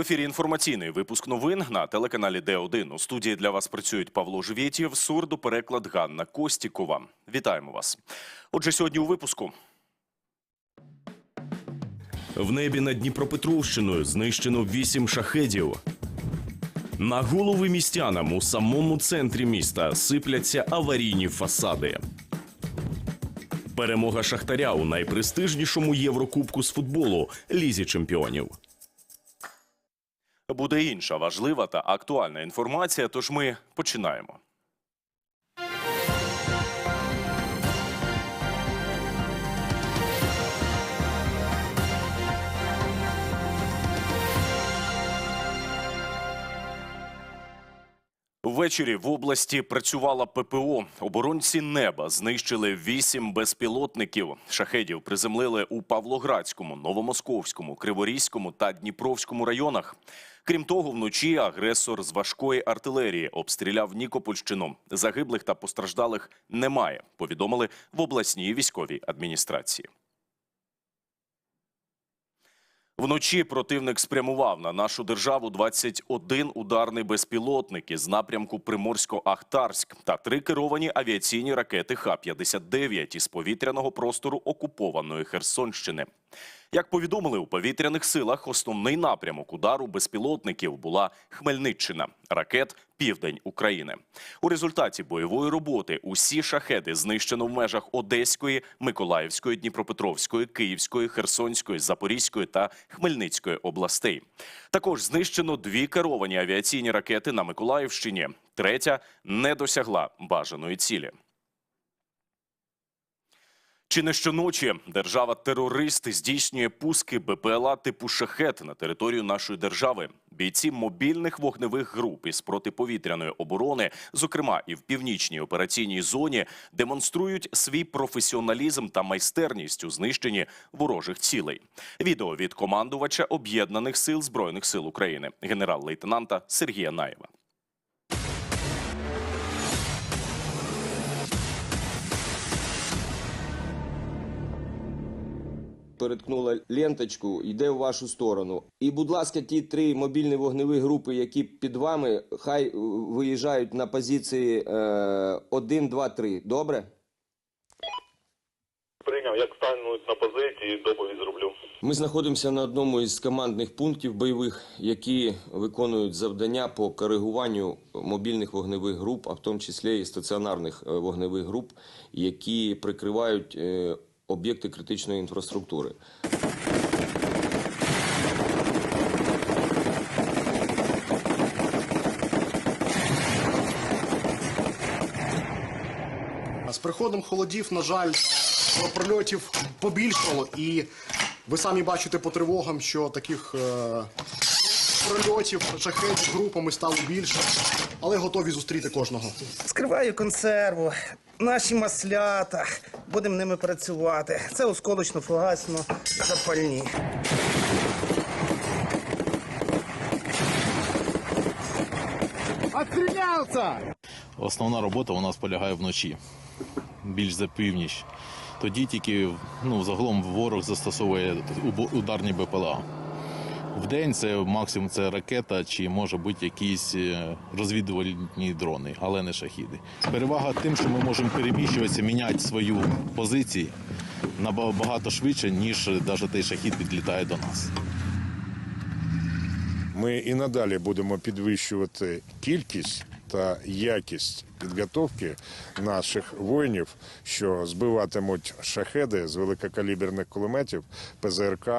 Ефірі інформаційний випуск новин на телеканалі Д1. У студії для вас працюють Павло Живєтєв, сурдопереклад Ганна Костікова. Вітаємо вас. Отже, сьогодні у випуску. В небі над Дніпропетровщиною знищено вісім шахедів. На голови містянам у самому центрі міста сипляться аварійні фасади. Перемога Шахтаря у найпрестижнішому Єврокубку з футболу Лізі чемпіонів. Буде інша важлива та актуальна інформація, тож ми починаємо. Ввечері в області працювала ППО. Оборонці неба знищили вісім безпілотників. Шахедів приземлили у Павлоградському, Новомосковському, Криворізькому та Дніпровському районах. Крім того, вночі агресор з важкої артилерії обстріляв Нікопольщину. Загиблих та постраждалих немає. Повідомили в обласній військовій адміністрації. Вночі противник спрямував на нашу державу 21 ударний безпілотник із напрямку Приморсько-Ахтарськ та три керовані авіаційні ракети Х-59 із повітряного простору окупованої Херсонщини. Як повідомили у повітряних силах, основний напрямок удару безпілотників була Хмельниччина, ракет Південь України. У результаті бойової роботи усі шахеди знищено в межах Одеської, Миколаївської, Дніпропетровської, Київської, Херсонської, Запорізької та Хмельницької областей. Також знищено дві керовані авіаційні ракети на Миколаївщині. Третя не досягла бажаної цілі. Чи не щоночі держава-терорист здійснює пуски БПЛА типу «Шахет» на територію нашої держави? Бійці мобільних вогневих груп із протиповітряної оборони, зокрема і в північній операційній зоні, демонструють свій професіоналізм та майстерність у знищенні ворожих цілей. Відео від командувача об'єднаних сил збройних сил України, генерал-лейтенанта Сергія Наєва. Переткнула ленточку, йде в вашу сторону. І, будь ласка, ті три мобільні вогневі групи, які під вами, хай виїжджають на позиції е, 1, 2, 3. Добре? Прийняв, як стануть на позиції, доповідь зроблю. Ми знаходимося на одному із командних пунктів бойових, які виконують завдання по коригуванню мобільних вогневих груп, а в тому числі і стаціонарних е, вогневих груп, які прикривають е, об'єкти критичної інфраструктури. З приходом холодів, на жаль, прольотів побільшало, і ви самі бачите по тривогам, що таких е, прольотів, шахетів групами стало більше, але готові зустріти кожного. Скриваю консерву, наші маслята. Будемо ними працювати. Це осколочно-фугасно запальні. Основна робота у нас полягає вночі, більш за північ. Тоді тільки ну, загалом ворог застосовує ударні БПЛА. В день це максимум це ракета чи може бути якісь е, розвідувальні дрони, але не шахіди. Перевага тим, що ми можемо переміщуватися, міняти свою позицію набагато швидше, ніж навіть той шахід підлітає до нас. Ми і надалі будемо підвищувати кількість та якість підготовки наших воїнів, що збиватимуть шахеди з великокаліберних кулеметів, ПЗРК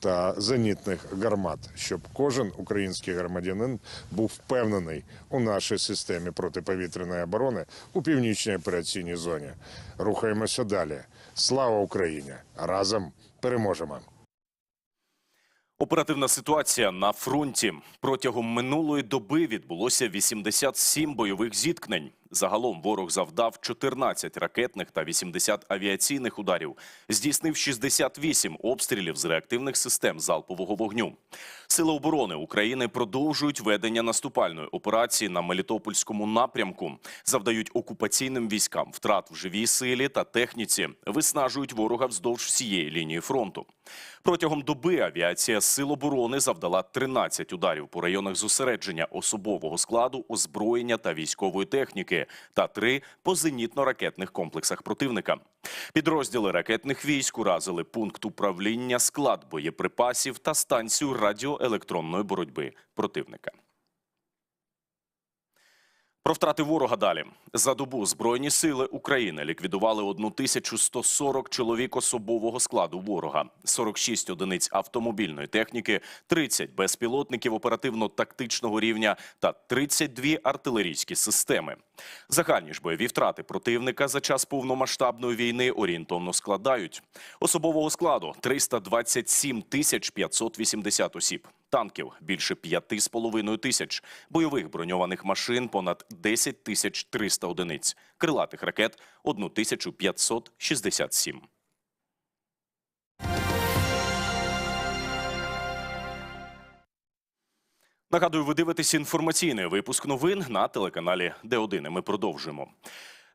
та зенітних гармат, щоб кожен український громадянин був впевнений у нашій системі протиповітряної оборони у північній операційній зоні. Рухаємося далі. Слава Україні! Разом переможемо! Оперативна ситуація на фронті протягом минулої доби відбулося 87 бойових зіткнень. Загалом ворог завдав 14 ракетних та 80 авіаційних ударів, здійснив 68 обстрілів з реактивних систем залпового вогню. Сили оборони України продовжують ведення наступальної операції на Мелітопольському напрямку, завдають окупаційним військам втрат в живій силі та техніці, виснажують ворога вздовж всієї лінії фронту. Протягом доби авіація Сил оборони завдала 13 ударів по районах зосередження особового складу, озброєння та військової техніки та три по зенітно-ракетних комплексах противника. Підрозділи ракетних військ уразили пункт управління, склад боєприпасів та станцію радіоелектронної боротьби противника. Про втрати ворога далі. За добу Збройні сили України ліквідували 1140 чоловік особового складу ворога, 46 одиниць автомобільної техніки, 30 безпілотників оперативно-тактичного рівня та 32 артилерійські системи. Загальні ж бойові втрати противника за час повномасштабної війни орієнтовно складають. Особового складу 327 тисяч 580 осіб, танків більше 5,5 тисяч, бойових броньованих машин понад 10 тисяч 300 одиниць, крилатих ракет 1567. Нагадую, ви дивитесь інформаційний випуск новин на телеканалі Д1. Ми продовжуємо.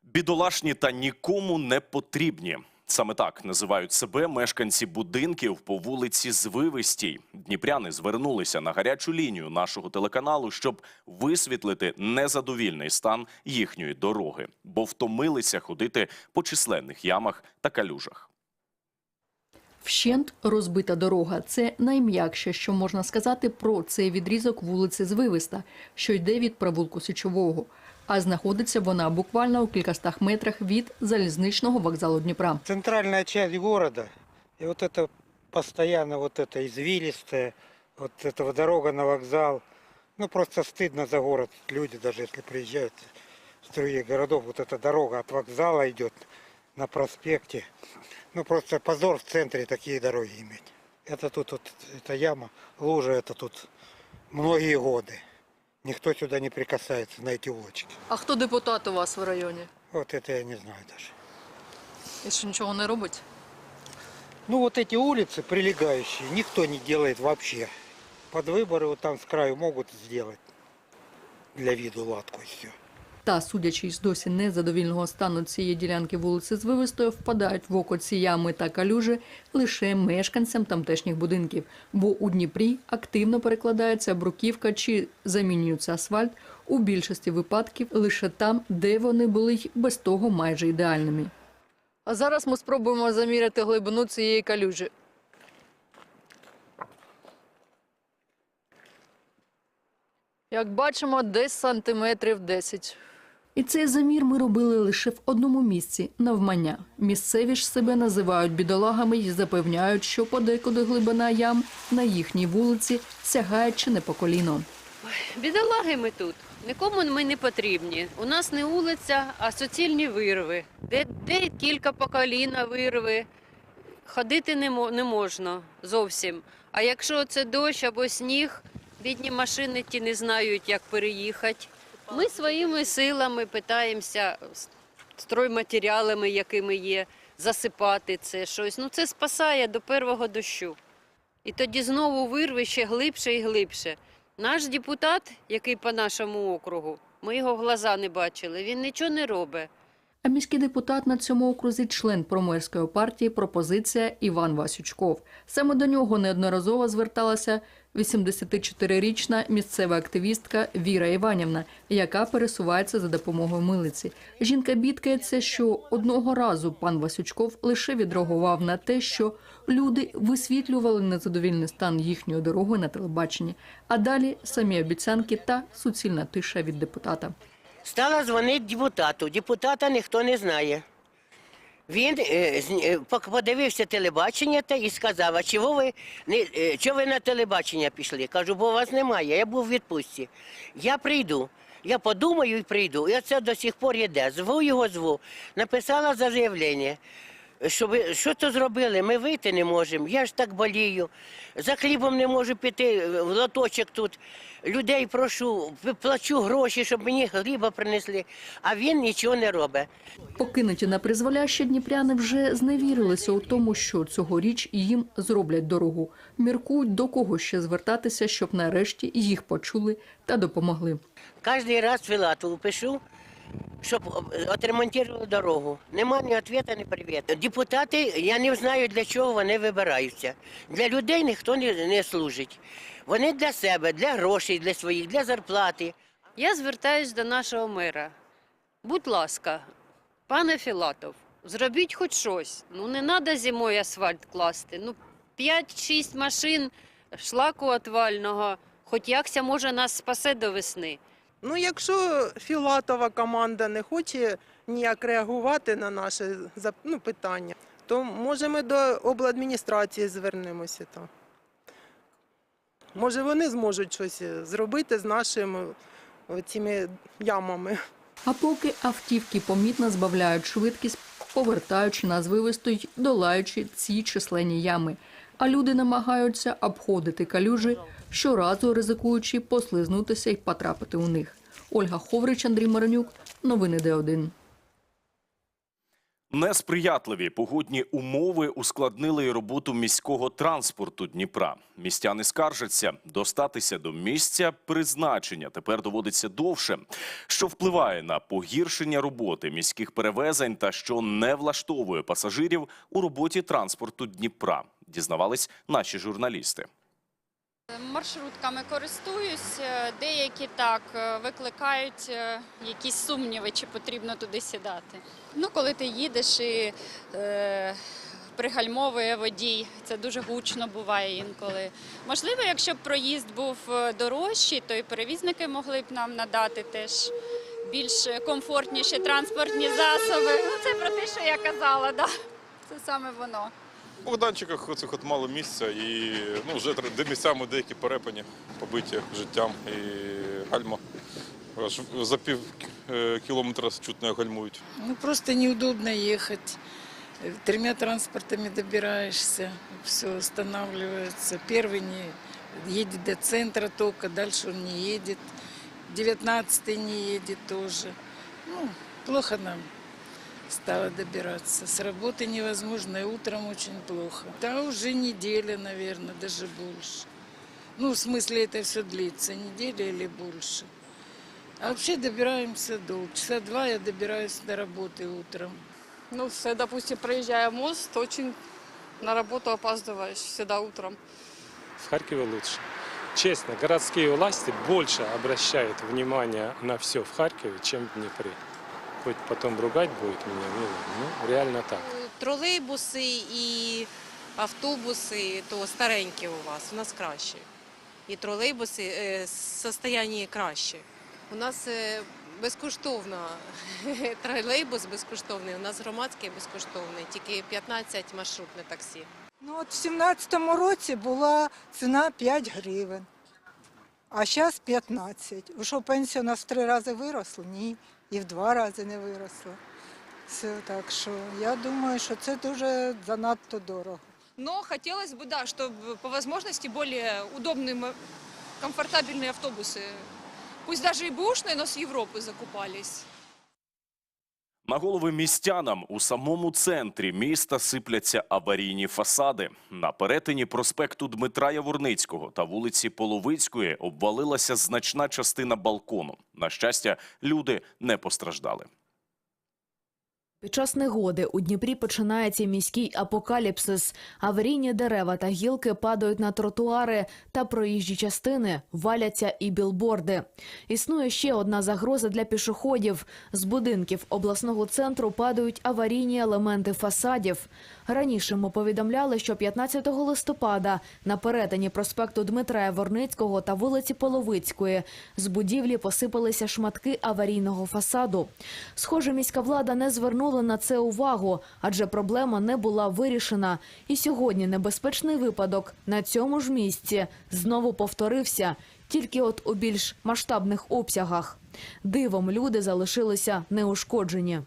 Бідолашні та нікому не потрібні. Саме так називають себе мешканці будинків по вулиці Звивистій. Дніпряни звернулися на гарячу лінію нашого телеканалу, щоб висвітлити незадовільний стан їхньої дороги, бо втомилися ходити по численних ямах та калюжах. Вщент розбита дорога це найм'якше, що можна сказати про цей відрізок вулиці Звивиста, що йде від провулку Січового. А знаходиться вона буквально у кількастах метрах від залізничного вокзалу Дніпра. центральная часть города, и вот это постоянно вот это извилистая, вот эта дорога на вокзал, ну просто стыдно за город. Люди даже если приезжают с других городов, вот эта дорога от вокзала идет на проспекте. Ну просто позор в центре такие дороги иметь. Это тут вот эта яма, лужа, это тут многие годы. Никто сюда не прикасается на эти улочки. А хто депутат у вас в районі? Вот это я не знаю даже. І що нічого не робить? Ну вот эти улицы прилегающие никто не делает вообще. Под выборы вот там с краю могут сделать для виду латку и все. Та, судячи із досі незадовільного стану цієї ділянки вулиці Звивистої, впадають в око ці ями та калюжі лише мешканцям тамтешніх будинків, бо у Дніпрі активно перекладається бруківка чи замінюється асфальт у більшості випадків лише там, де вони були й без того майже ідеальними. А зараз ми спробуємо заміряти глибину цієї калюжі. Як бачимо, десь сантиметрів 10. І цей замір ми робили лише в одному місці навмання. Місцеві ж себе називають бідолагами і запевняють, що подекуди глибина ям на їхній вулиці сягає чи не по коліно. Бідолаги ми тут. Нікому ми не потрібні. У нас не вулиця, а суцільні вирви. Де, де кілька по коліна вирви. Ходити не, не можна зовсім. А якщо це дощ або сніг, бідні машини ті не знають, як переїхати. Ми своїми силами питаємося стройматеріалами, якими є, засипати це щось. Ну це спасає до першого дощу. І тоді знову вирви ще глибше і глибше. Наш депутат, який по нашому округу, ми його в глаза не бачили, він нічого не робить. А міський депутат на цьому окрузі член промерської партії пропозиція Іван Васючков. Саме до нього неодноразово зверталася 84-річна місцева активістка Віра Іванівна, яка пересувається за допомогою милиці. Жінка бідкається, що одного разу пан Васючков лише відреагував на те, що люди висвітлювали незадовільний стан їхньої дороги на телебаченні, а далі самі обіцянки та суцільна тиша від депутата. Стала дзвонити депутату. Депутата ніхто не знає. Він е, е, подивився телебачення та і сказав, а чого ви, не, е, чого ви на телебачення пішли? Кажу, бо вас немає, я був в відпустці. Я прийду. Я подумаю і прийду. І це до сих пор йде. Зву його зву. Написала заявлення. Що, ви, що то зробили? Ми вийти не можемо. Я ж так болію. За хлібом не можу піти е, в лоточок тут. Людей прошу, плачу гроші, щоб мені хліба принесли, а він нічого не робить. Покинуті на призволяще дніпряни вже зневірилися у тому, що цьогоріч їм зроблять дорогу. Міркують до кого ще звертатися, щоб нарешті їх почули та допомогли. Кожен раз Філатову пишу, щоб об- отремонтували дорогу. Нема ні відповіді, ні привіту. Депутати, я не знаю, для чого вони вибираються. Для людей ніхто не, не служить. Вони для себе, для грошей, для своїх, для зарплати. Я звертаюсь до нашого мера. Будь ласка, пане Філатов, зробіть хоч щось. Ну не треба зимою асфальт класти. Ну 5-6 машин шлаку отвального, хоч якся може нас спасе до весни. Ну, якщо Філатова команда не хоче ніяк реагувати на наше ну, питання, то може ми до обладміністрації звернемося там. Може, вони зможуть щось зробити з нашими цими ямами. А поки автівки помітно збавляють швидкість, повертаючи на звивисто й долаючи ці численні ями. А люди намагаються обходити калюжі, щоразу ризикуючи послизнутися й потрапити у них. Ольга Ховрич, Андрій Маронюк. Новини Д1. Несприятливі погодні умови ускладнили й роботу міського транспорту Дніпра. Містяни скаржаться, достатися до місця призначення тепер доводиться довше, що впливає на погіршення роботи міських перевезень та що не влаштовує пасажирів у роботі транспорту Дніпра. Дізнавались наші журналісти. Маршрутками користуюсь, е, деякі так е, викликають е, якісь сумніви, чи потрібно туди сідати. Ну, коли ти їдеш і е, пригальмовує водій, це дуже гучно буває інколи. Можливо, якщо б проїзд був дорожчий, то і перевізники могли б нам надати теж більш комфортніші транспортні засоби. Ну, це про те, що я казала, да. це саме воно. У Богданчиках оцих от мало місця і ну, вже тр- де місцями деякі перепані, побиті життям і гальма. Аж за пів е, кілометра чутно гальмують. Ну, просто неудобно ехать. Э, Тремя транспортами добираешься, все останавливается. Первый не едет до центра только, дальше он не едет. Девятнадцатый не едет тоже. Ну, плохо нам Стало добираться. С работы невозможно, и утром очень плохо. Да, уже неделя, наверное, даже больше. Ну, в смысле, это все длится, неделя или больше. А вообще добираемся долго. Часа два я добираюсь до работы утром. Ну, все, допустим, проезжая мост, очень на работу опаздываешь всегда утром. в Харькове лучше. Честно, городские власти больше обращают внимание на все в Харькове, чем в Днепре. Хоть потом ругать будет меня, не знаю. Ну, реально так. Тролейбуси і автобуси, то старенькі у вас, у нас краще. І тролейбуси е, состояння краще. У нас е, безкоштовно тролейбус безкоштовний, у нас громадський безкоштовний, тільки 15 маршрутне таксі. Ну от в 17-му році була ціна 5 гривень, а зараз 15. Ви що, пенсія у нас в три рази виросла? Ні, і в два рази не виросла. Все, так що я думаю, що це дуже занадто дорого. Но хотелось бы, да, чтобы по возможности более удобные, м- комфортабельные автобусы. Пусть даже и бэушные, но с Европы закупались. На голови містянам у самому центрі міста сипляться аварійні фасади. На перетині проспекту Дмитра Яворницького та вулиці Половицької обвалилася значна частина балкону. На щастя, люди не постраждали. Під час негоди у Дніпрі починається міський апокаліпсис. Аварійні дерева та гілки падають на тротуари та проїжджі частини, валяться і білборди. Існує ще одна загроза для пішоходів. З будинків обласного центру падають аварійні елементи фасадів. Раніше ми повідомляли, що 15 листопада на перетині проспекту Дмитра Яворницького та вулиці Половицької з будівлі посипалися шматки аварійного фасаду. Схоже, міська влада не звернула на це увагу, адже проблема не була вирішена. І сьогодні небезпечний випадок на цьому ж місці знову повторився, тільки от у більш масштабних обсягах. Дивом люди залишилися неушкоджені.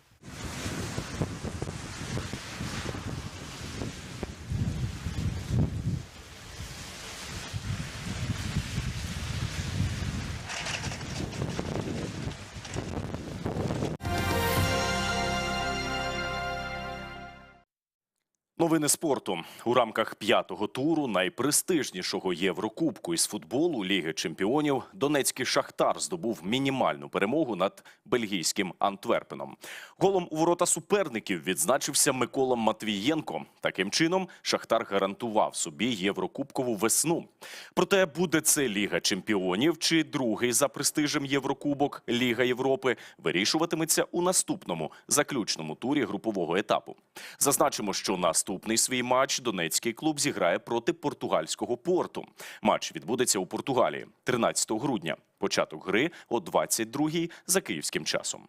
Новини спорту у рамках п'ятого туру найпрестижнішого Єврокубку із футболу Ліги Чемпіонів Донецький Шахтар здобув мінімальну перемогу над бельгійським Антверпеном. Голом у ворота суперників відзначився Микола Матвієнко. Таким чином, Шахтар гарантував собі Єврокубкову весну. Проте буде це Ліга Чемпіонів чи другий за престижем Єврокубок Ліга Європи вирішуватиметься у наступному заключному турі групового етапу. Зазначимо, що наступний свій матч донецький клуб зіграє проти португальського порту. Матч відбудеться у Португалії 13 грудня. Початок гри о 22-й за київським часом.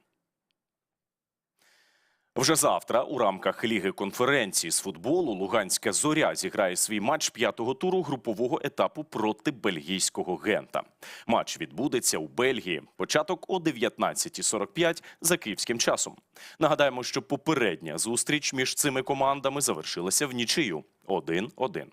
Вже завтра у рамках Ліги конференції з футболу Луганська зоря зіграє свій матч п'ятого туру групового етапу проти бельгійського гента. Матч відбудеться у Бельгії. Початок о 19.45 за київським часом. Нагадаємо, що попередня зустріч між цими командами завершилася в нічию 1-1.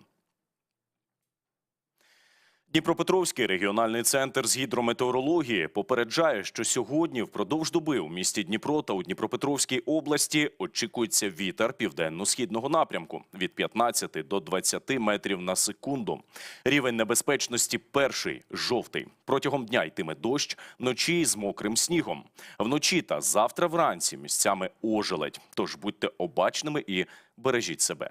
Дніпропетровський регіональний центр з гідрометеорології попереджає, що сьогодні впродовж доби у місті Дніпро та у Дніпропетровській області очікується вітер південно-східного напрямку від 15 до 20 метрів на секунду. Рівень небезпечності перший жовтий. Протягом дня йтиме дощ, вночі з мокрим снігом. Вночі та завтра вранці місцями ожеледь. Тож будьте обачними і бережіть себе.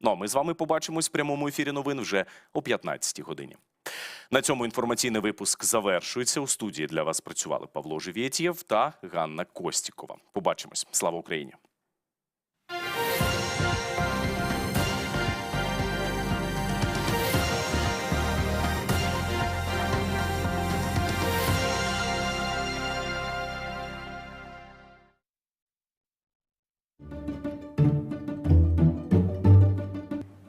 Ну а ми з вами побачимось в прямому ефірі новин вже о 15 годині. На цьому інформаційний випуск завершується. У студії для вас працювали Павло Живєтєв та Ганна Костікова. Побачимось. Слава Україні!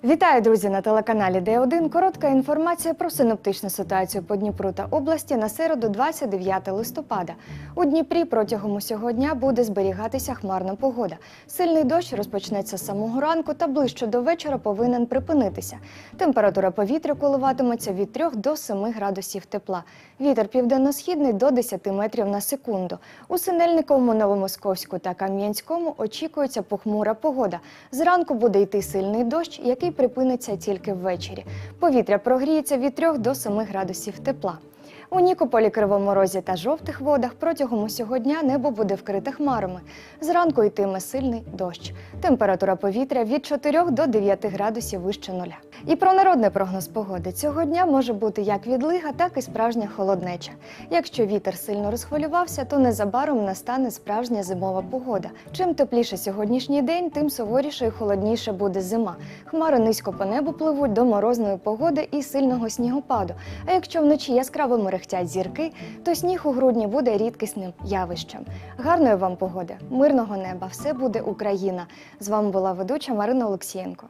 Вітаю, друзі, на телеканалі Д1. Коротка інформація про синоптичну ситуацію по Дніпру та області на середу, 29 листопада. У Дніпрі протягом усього дня буде зберігатися хмарна погода. Сильний дощ розпочнеться з самого ранку та ближче до вечора повинен припинитися. Температура повітря коливатиметься від 3 до 7 градусів тепла. Вітер південно-східний до 10 метрів на секунду. У Синельниковому, Новомосковську та Кам'янському очікується похмура погода. Зранку буде йти сильний дощ, який припиниться тільки ввечері. Повітря прогріється від 3 до 7 градусів тепла. У Нікополі, Кривому Розі та жовтих водах протягом усього дня небо буде вкрите хмарами. Зранку йтиме сильний дощ. Температура повітря від 4 до 9 градусів вище нуля. І про народний прогноз погоди цього дня може бути як відлига, так і справжня холоднеча. Якщо вітер сильно розхвилювався, то незабаром настане справжня зимова погода. Чим тепліше сьогоднішній день, тим суворіше і холодніше буде зима. Хмари низько по небу пливуть до морозної погоди і сильного снігопаду. А якщо вночі яскраво мерехтять зірки, то сніг у грудні буде рідкісним явищем. Гарної вам погоди, мирного неба! Все буде Україна! З вами була ведуча Марина Олексієнко.